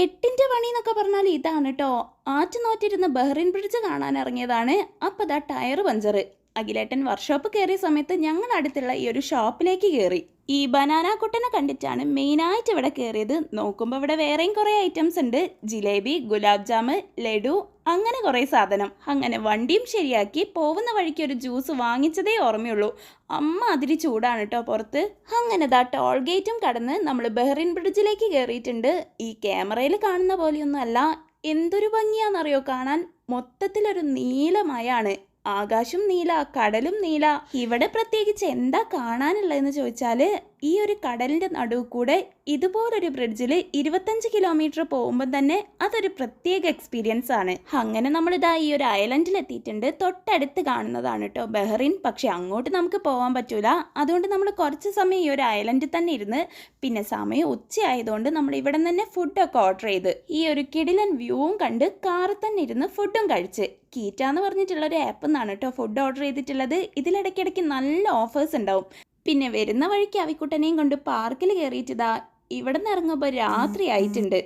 എട്ടിന്റെ പണി എന്നൊക്കെ പറഞ്ഞാൽ ഇതാണ് കേട്ടോ ആറ്റുനോറ്റിരുന്ന് ബഹ്റിൻ ബ്രിഡ്ജ് കാണാൻ ഇറങ്ങിയതാണ്. അപ്പോൾ ദാ ടയർ പഞ്ചർ അഖിലേട്ടൻ വർക്ക്ഷോപ്പ് കയറിയ സമയത്ത് ഞങ്ങൾ അടുത്തുള്ള ഈ ഒരു ഷോപ്പിലേക്ക് കയറി ഈ ബനാന കുട്ടനെ കണ്ടിട്ടാണ് മെയിനായിട്ട് ഇവിടെ കയറിയത് നോക്കുമ്പോൾ ഇവിടെ വേറെയും കുറേ ഐറ്റംസ് ഉണ്ട്. ജിലേബി ഗുലാബ് ജാമ് ലഡു അങ്ങനെ കുറേ സാധനം. അങ്ങനെ വണ്ടിയും ശരിയാക്കി പോകുന്ന വഴിക്ക് ഒരു ജ്യൂസ് വാങ്ങിച്ചതേ ഓർമ്മയുള്ളൂ. അമ്മ അതിരി ചൂടാണ് കേട്ടോ പുറത്ത്. അങ്ങനെ ദാ ടോൾ ഗേറ്റും കടന്ന് നമ്മൾ ബഹ്റിൻ ബ്രിഡ്ജിലേക്ക് കയറിയിട്ടുണ്ട് ഈ ക്യാമറയിൽ കാണുന്ന പോലെയൊന്നും അല്ല എന്തൊരു ഭംഗിയാണെന്നറിയോ? കാണാൻ മൊത്തത്തിലൊരു നീലമയാണ്. ആകാശം നീല കടലും നീല. ഇവിടെ പ്രത്യേകിച്ച് എന്താ കാണാനുള്ളതെന്ന് ചോദിച്ചാൽ ഈ ഒരു കടലിന്റെ നടുവ് കൂടെ ഇതുപോലൊരു ബ്രിഡ്ജിൽ ഇരുപത്തഞ്ച് കിലോമീറ്റർ പോകുമ്പോൾ തന്നെ അതൊരു പ്രത്യേക എക്സ്പീരിയൻസ് ആണ്. അങ്ങനെ നമ്മളിതാ ഈ ഒരു ഐലൻഡിൽ എത്തിയിട്ടുണ്ട്. തൊട്ടടുത്ത് കാണുന്നതാണ് കേട്ടോ ബഹ്റിൻ. പക്ഷെ അങ്ങോട്ട് നമുക്ക് പോകാൻ പറ്റൂല. അതുകൊണ്ട് നമ്മൾ കുറച്ച് സമയം ഈ ഒരു ഐലൻഡിൽ തന്നെ ഇരുന്ന് പിന്നെ സമയം ഉച്ചയായതുകൊണ്ട് നമ്മൾ ഇവിടെ തന്നെ ഫുഡൊക്കെ ഓർഡർ ചെയ്ത് ഈ ഒരു കിടിലൻ വ്യൂവും കണ്ട് കാറിൽ തന്നെ ഇരുന്ന് ഫുഡും കഴിച്ച്. കീറ്റ എന്ന് പറഞ്ഞിട്ടുള്ള ഒരു ആപ്പ് നിന്നാണ് കേട്ടോ ഫുഡ് ഓർഡർ ചെയ്തിട്ടുള്ളത്. ഇതിലിടയ്ക്കിടയ്ക്ക് നല്ല ഓഫേഴ്സ് ഉണ്ടാവും. പിന്നെ വരുന്ന വഴിക്ക് അവിക്കുട്ടനെയും കൊണ്ട് പാർക്കിൽ കയറിയിട്ടിതാ ഇവിടെ നിന്ന് ഇറങ്ങുമ്പോൾ രാത്രി ആയിട്ടുണ്ട്.